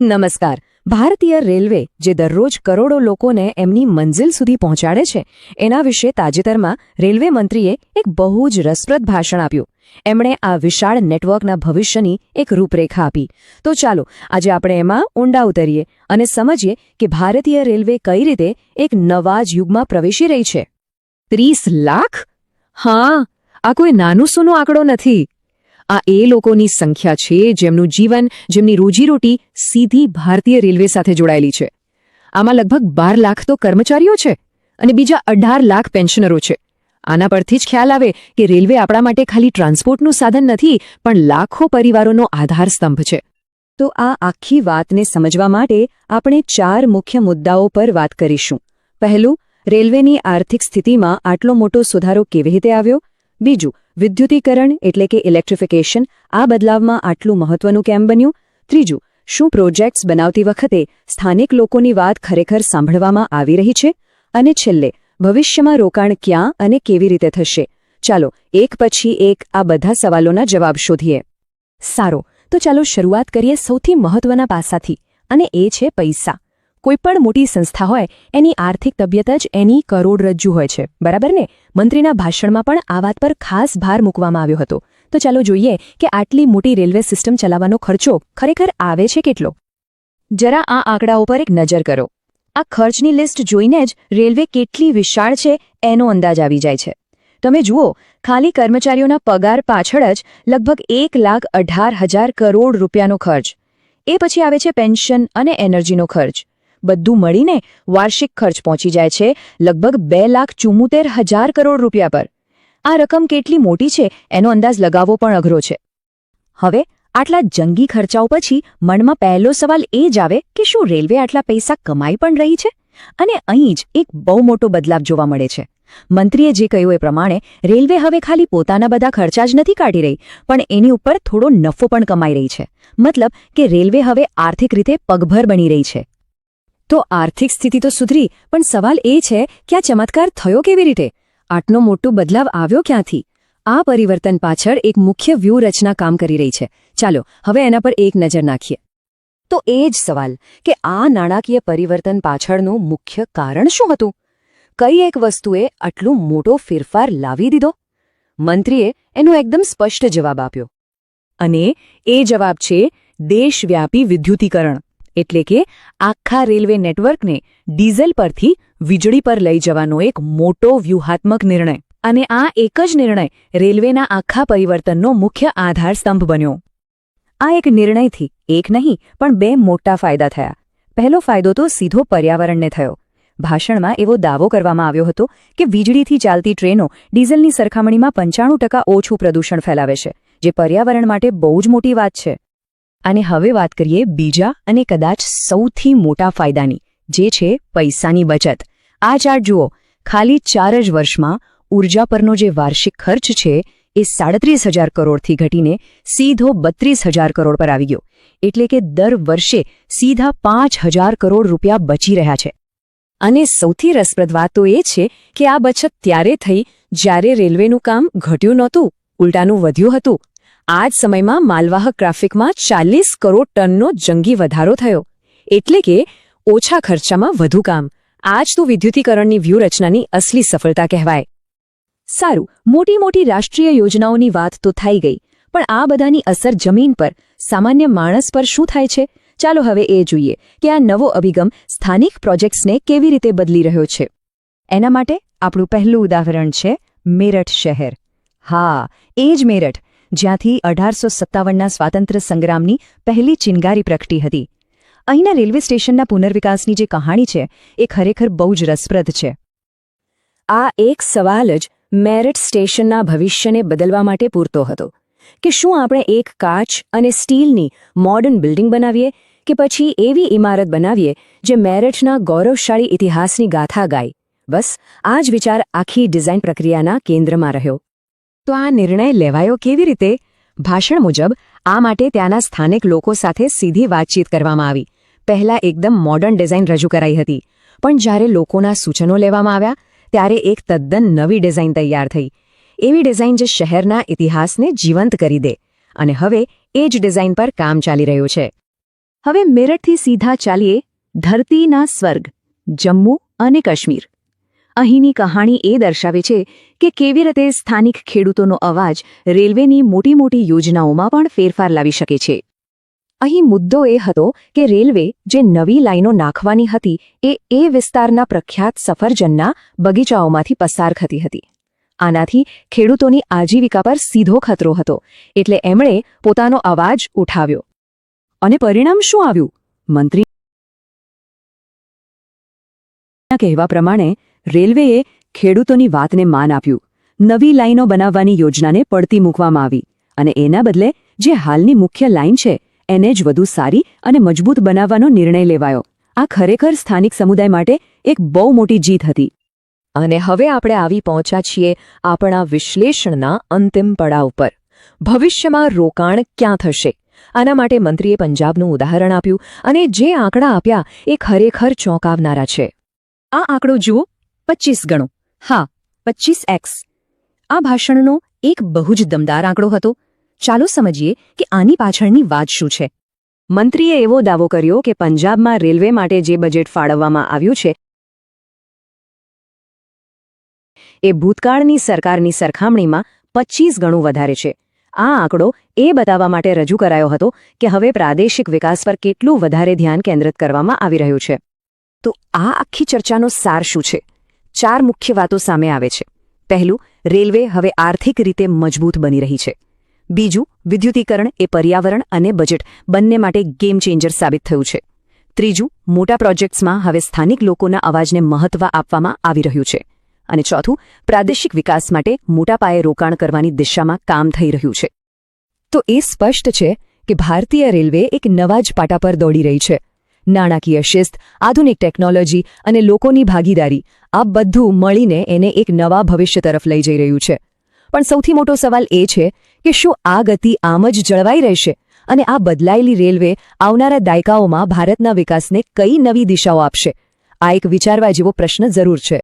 નમસ્કાર. ભારતીય રેલવે, જે દરરોજ કરોડો લોકોને એમની મંઝિલ સુધી પહોંચાડે છે, એના વિશે તાજેતરમાં રેલવે મંત્રીએ એક બહુ જ રસપ્રદ ભાષણ આપ્યું. એમણે આ વિશાળ નેટવર્કના ભવિષ્યની એક રૂપરેખા આપી. તો ચાલો, આજે આપણે એમાં ઊંડા ઉતરીએ અને સમજીએ કે ભારતીય રેલવે કઈ રીતે એક નવા જ યુગમાં પ્રવેશી રહી છે. ત્રીસ લાખ? હા, આ કોઈ નાનું સૂનો આંકડો નથી. આ એ લોકોની સંખ્યા છે જેમનું જીવન, જેમની રોજીરોટી સીધી ભારતીય રેલવે સાથે જોડાયેલી છે. આમાં લગભગ બાર લાખ તો કર્મચારીઓ છે અને બીજા અઢાર લાખ પેન્શનરો છે. આના પરથી જ ખ્યાલ આવે કે રેલવે આપણા માટે ખાલી ટ્રાન્સપોર્ટનું સાધન નથી, પણ લાખો પરિવારોનો આધાર સ્તંભ છે. તો આ આખી વાતને સમજવા માટે આપણે ચાર મુખ્ય મુદ્દાઓ પર વાત કરીશું. પહેલું, રેલવેની આર્થિક સ્થિતિમાં આટલો મોટો સુધારો કેવી રીતે આવ્યો? બીજું, વિદ્યુતીકરણ એટલે કે ઇલેક્ટ્રિફિકેશન આ બદલાવમાં આટલું મહત્વનું કેમ બન્યું? ત્રીજું, શું પ્રોજેક્ટ્સ બનાવતી વખતે સ્થાનિક લોકોની વાત ખરેખર સાંભળવામાં આવી રહી છે? અને છેલ્લે, ભવિષ્યમાં રોકાણ ક્યાં અને કેવી રીતે થશે? ચાલો, એક પછી એક આ બધા સવાલોના જવાબ શોધીએ. સારો, તો ચાલો શરૂઆત કરીએ સૌથી મહત્વના પાસાથી, અને એ છે પૈસા. કોઈપણ મોટી સંસ્થા હોય, એની આર્થિક તબિયત જ એની કરોડરજ્જુ હોય છે. બરાબર ને? મંત્રીના ભાષણમાં પણ આ વાત પર ખાસ ભાર મૂકવામાં આવ્યો હતો. તો ચાલો જોઈએ કે આટલી મોટી રેલવે સિસ્ટમ ચલાવવાનો ખર્ચો ખરેખર આવે છે કેટલો? જરા આ આંકડાઓ પર એક નજર કરો. આ ખર્ચની લિસ્ટ જોઈને જ રેલવે કેટલી વિશાળ છે એનો અંદાજ આવી જાય છે. તમે જુઓ, ખાલી કર્મચારીઓના પગાર પાછળ જ લગભગ એક લાખ અઢાર હજાર કરોડ રૂપિયાનો ખર્ચ. એ પછી આવે છે પેન્શન અને એનર્જીનો ખર્ચ. બધું મળીને વાર્ષિક ખર્ચ પહોંચી જાય છે, લગભગ બે લાખ ચુમ્મોતેર હજાર કરોડ રૂપિયા પર. આ રકમ કેટલી મોટી છે, એનો અંદાજ લગાવવો પણ અઘરો છે. હવે, આટલા જંગી ખર્ચાઓ પછી મનમાં પહેલો સવાલ એ જ આવે કે શું રેલવે આટલા પૈસા કમાઈ પણ રહી છે? અને અહીં જ એક બહુ મોટો બદલાવ જોવા મળે છે. મંત્રીએ જે કહ્યું એ પ્રમાણે, રેલવે હવે ખાલી પોતાના બધા ખર્ચા જ નથી કાઢી રહી, પણ એની ઉપર થોડો નફો પણ કમાઈ રહી છે. મતલબ કે રેલવે હવે આર્થિક રીતે પગભર બની રહી છે. તો આર્થિક સ્થિતિ તો સુધરી, પણ સવાલ એ છે કે આ ચમત્કાર થયો કેવી રીતે? આટલો મોટો બદલાવ આવ્યો ક્યાંથી? આ પરિવર્તન પાછળ એક મુખ્ય વ્યૂહરચના કામ કરી રહી છે. ચાલો, હવે એના પર એક નજર નાખીએ. તો એ જ સવાલ કે આ નાણાકીય પરિવર્તન પાછળનું મુખ્ય કારણ શું હતું? કઈ એક વસ્તુએ આટલું મોટો ફેરફાર લાવી દીધો? મંત્રીએ એનો એકદમ સ્પષ્ટ જવાબ આપ્યો. અને એ જવાબ છે, દેશવ્યાપી વિદ્યુતીકરણ. એટલે કે આખા રેલવે નેટવર્કને ડીઝલ પરથી વીજળી પર લઈ જવાનો એક મોટો વ્યૂહાત્મક નિર્ણય. અને આ એક જ નિર્ણય રેલવેના આખા પરિવર્તનનો મુખ્ય આધારસ્તંભ બન્યો. આ એક નિર્ણયથી એક નહીં, પણ બે મોટા ફાયદા થયા. પહેલો ફાયદો તો સીધો પર્યાવરણને થયો. ભાષણમાં એવો દાવો કરવામાં આવ્યો હતો કે વીજળીથી ચાલતી ટ્રેનો ડીઝલની સરખામણીમાં પંચાણું ટકા ઓછું પ્રદૂષણ ફેલાવે છે, જે પર્યાવરણ માટે બહુ જ મોટી વાત છે. અને હવે વાત કરીએ બીજા અને કદાચ સૌથી મોટા ફાયદાની, જે છે પૈસાની બચત. આ ચાર્ટ જુઓ, ખાલી ચાર જ વર્ષમાં ઊર્જા પરનો જે વાર્ષિક ખર્ચ છે એ સાડત્રીસ હજાર કરોડથી ઘટીને સીધો બત્રીસ હજાર કરોડ પર આવી ગયો. એટલે કે દર વર્ષે સીધા પાંચ હજાર કરોડ રૂપિયા બચી રહ્યા છે. અને સૌથી રસપ્રદ વાત તો એ છે કે આ બચત ત્યારે થઈ જ્યારે રેલવેનું કામ ઘટ્યું નહોતું, ઉલટાનું વધ્યું હતું. આ જ સમયમાં માલવાહક ટ્રાફિકમાં ચાલીસ કરોડ ટનનો જંગી વધારો થયો. એટલે કે ઓછા ખર્ચામાં વધુ કામ. આ તો વિદ્યુતીકરણની વ્યૂહરચનાની અસલી સફળતા કહેવાય. સારું મોટી મોટી રાષ્ટ્રીય યોજનાઓની વાત તો થઈ ગઈ. પણ આ બધાની અસર જમીન પર. સામાન્ય માણસ પર શું થાય છે? ચાલો હવે એ જોઈએ કે આ નવો અભિગમ સ્થાનિક પ્રોજેક્ટ્સને કેવી રીતે બદલી રહ્યો છે. એના માટે આપણું પહેલું ઉદાહરણ છે મેરઠ શહેર. હા, એ જ મેરઠ. જ્યાંથી અઢારસો સત્તાવનના સ્વાતંત્ર્ય સંગ્રામની પહેલી ચિનગારી પ્રગટી હતી. અહીંના રેલવે સ્ટેશનના પુનર્વિકાસની જે કહાણી છે, એ ખરેખર બહુ જ રસપ્રદ છે. આ એક સવાલ જ મેરઠ સ્ટેશનના ભવિષ્યને બદલવા માટે પૂરતો હતો. કે શું આપણે એક કાચ અને સ્ટીલની મોડર્ન બિલ્ડિંગ બનાવીએ, કે પછી એવી ઇમારત બનાવીએ, જે મેરઠના ગૌરવશાળી ઇતિહાસની ગાથા ગાય? બસ, આ જ વિચાર આખી ડિઝાઇન પ્રક્રિયાના કેન્દ્રમાં રહ્યો. તો આ નિર્ણય લેવાયો કેવી રીતે? ભાષણ મુજબ, આ માટે ત્યાંના સ્થાનિક લોકો સાથે સીધી વાતચીત કરવામાં આવી. પહેલા એકદમ મોડર્ન ડિઝાઇન રજૂ કરાઈ હતી. પણ જ્યારે લોકોના સૂચનો લેવામાં આવ્યા, ત્યારે એક તદ્દન નવી ડિઝાઇન તૈયાર થઈ. એવી ડિઝાઇન જે શહેરના ઇતિહાસને જીવંત કરી દે. અને હવે એ જ ડિઝાઇન પર કામ ચાલી રહ્યું છે. હવે મેરઠથી સીધા ચાલીએ ધરતીના સ્વર્ગ, જમ્મુ અને કાશ્મીર. અહીંની કહાણી એ દર્શાવે છે કે કેવી રીતે સ્થાનિક ખેડૂતોનો અવાજ રેલવેની મોટી મોટી યોજનાઓમાં પણ ફેરફાર લાવી શકે છે. અહીં મુદ્દો એ હતો કે રેલવે જે નવી લાઈનો નાખવાની હતી એ એ વિસ્તારના પ્રખ્યાત સફરજનના બગીચાઓમાંથી પસાર થતી હતી. આનાથી ખેડૂતોની આજીવિકા પર સીધો ખતરો હતો, એટલે એમણે પોતાનો અવાજ ઉઠાવ્યો. અને પરિણામ શું આવ્યું? મંત્રી કહેવા પ્રમાણે રેલવેએ ખેડૂતોની વાતને માન આપ્યું. નવી લાઈનો બનાવવાની યોજનાને પડતી મૂકવામાં આવી અને એના બદલે જે હાલની મુખ્ય લાઇન છે, એને જ વધુ સારી અને મજબૂત બનાવવાનો નિર્ણય લેવાયો. આ ખરેખર સ્થાનિક સમુદાય માટે એક બહુ મોટી જીત હતી. અને હવે આપણે આવી પહોંચ્યા છીએ આપણા વિશ્લેષણના અંતિમ પડાવ પર ભવિષ્યમાં રોકાણ ક્યાં થશે? આના માટે મંત્રીએ પંજાબનું ઉદાહરણ આપ્યું અને જે આંકડા આપ્યા એ ખરેખર ચોંકાવનારા છે. આ આંકડો જુઓ. પચીસ ગણો. હા, પચીસ એક્સ. આ ભાષણનો એક બહુ જ દમદાર આંકડો હતો. ચાલો સમજીએ કે આની પાછળની વાત શું છે. મંત્રીએ એવો દાવો કર્યો કે પંજાબમાં રેલવે માટે જે બજેટ ફાળવવામાં આવ્યું છે, એ ભૂતકાળની સરકારની સરખામણીમાં પચીસ ગણું વધારે છે. આ આંકડો એ બતાવવા માટે રજૂ કરાયો હતો કે હવે પ્રાદેશિક વિકાસ પર કેટલું વધારે ધ્યાન કેન્દ્રિત કરવામાં આવી રહ્યું છે. તો આ આખી ચર્ચાનો સાર શું છે? ચાર મુખ્ય વાતો સામે આવે છે. પહેલું, રેલવે હવે આર્થિક રીતે મજબૂત બની રહી છે. બીજું, વિદ્યુતીકરણ એ પર્યાવરણ અને બજેટ બંને માટે ગેમ ચેન્જર સાબિત થયું છે. ત્રીજું, મોટા પ્રોજેક્ટ્સમાં હવે સ્થાનિક લોકોના અવાજને મહત્વ આપવામાં આવી રહ્યું છે. અને ચોથું, પ્રાદેશિક વિકાસ માટે મોટા પાયે રોકાણ કરવાની દિશામાં કામ થઈ રહ્યું છે. તો એ સ્પષ્ટ છે કે ભારતીય રેલવે એક નવા જ પાટા પર દોડી રહી છે. નાણાકીય શિસ્ત, આધુનિક ટેકનોલોજી અને લોકોની ભાગીદારી, આ બધું મળીને એને એક નવા ભવિષ્ય તરફ લઈ જઈ રહ્યું છે. પણ સૌથી મોટો સવાલ એ છે કે શું આ ગતિ આમ જ જળવાઈ રહેશે અને આ બદલાયેલી રેલવે આવનારા દાયકાઓમાં ભારતના વિકાસને કઈ નવી દિશાઓ આપશે? આ એક વિચારવા જેવો પ્રશ્ન જરૂર છે.